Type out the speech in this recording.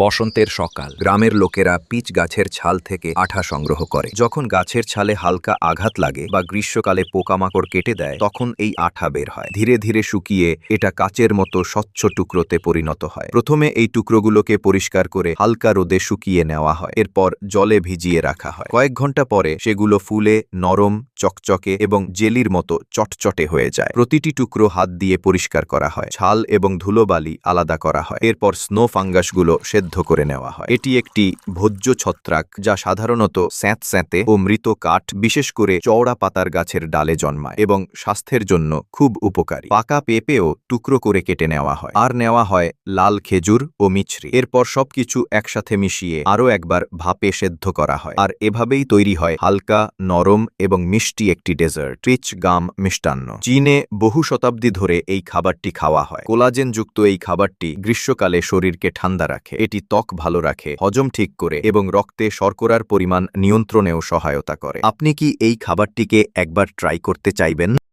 বসন্তের সকাল। গ্রামের লোকেরা পিচ গাছের ছাল থেকে আঠা সংগ্রহ করে। যখন গাছের ছালে হালকা আঘাত লাগে বা গ্রীষ্মকালে পোকামাকড় কেটে দেয়, তখন এই আঠা বের হয়। ধীরে ধীরে শুকিয়ে এটা কাচের মতো স্বচ্ছ টুকরোতে পরিণত হয়। প্রথমে এই টুকরোগুলোকে পরিষ্কার করে হালকা রোদে শুকিয়ে নেওয়া হয়। এরপর জলে ভিজিয়ে রাখা হয়। কয়েক ঘণ্টা পরে সেগুলো ফুলে, নরম, চকচকে এবং জেলির মতো চটচটে হয়ে যায়। প্রতিটি টুকরো হাত দিয়ে পরিষ্কার করা হয়। ছাল এবং ধুলোবালি আলাদা করা হয়। এরপর স্নো ফাঙ্গাসগুলো সেদ্ধ করে নেওয়া হয়। এটি একটি ভোজ্য ছত্রাক যা সাধারণত স্যাঁত স্যাঁতে ও মৃত কাঠ, বিশেষ করে চওড়া পাতার গাছের ডালে জন্মায় এবং স্বাস্থ্যের জন্য খুব উপকারী। পাকা পেঁপেও টুকরো করে কেটে নেওয়া হয়। আর নেওয়া হয় লাল খেজুর ও মিছরি। এরপর সবকিছু একসাথে মিশিয়ে আরও একবার ভাপে সেদ্ধ করা হয়। আর এভাবেই তৈরি হয় হালকা, নরম এবং মিষ্টি একটি ডেজার্ট। রিচ গাম মিষ্টান্ন। চীনে বহু শতাব্দী ধরে এই খাবারটি খাওয়া হয়। কোলাজেনযুক্ত এই খাবারটি গ্রীষ্মকালে শরীরকে ঠান্ডা রাখে। এটি ত্বক ভালো রাখে, হজম ঠিক করে এবং রক্তে শর্করার পরিমাণ নিয়ন্ত্রণেও সহায়তা করে। আপনি কি এই খাবারটিকে একবার ট্রাই করতে চাইবেন?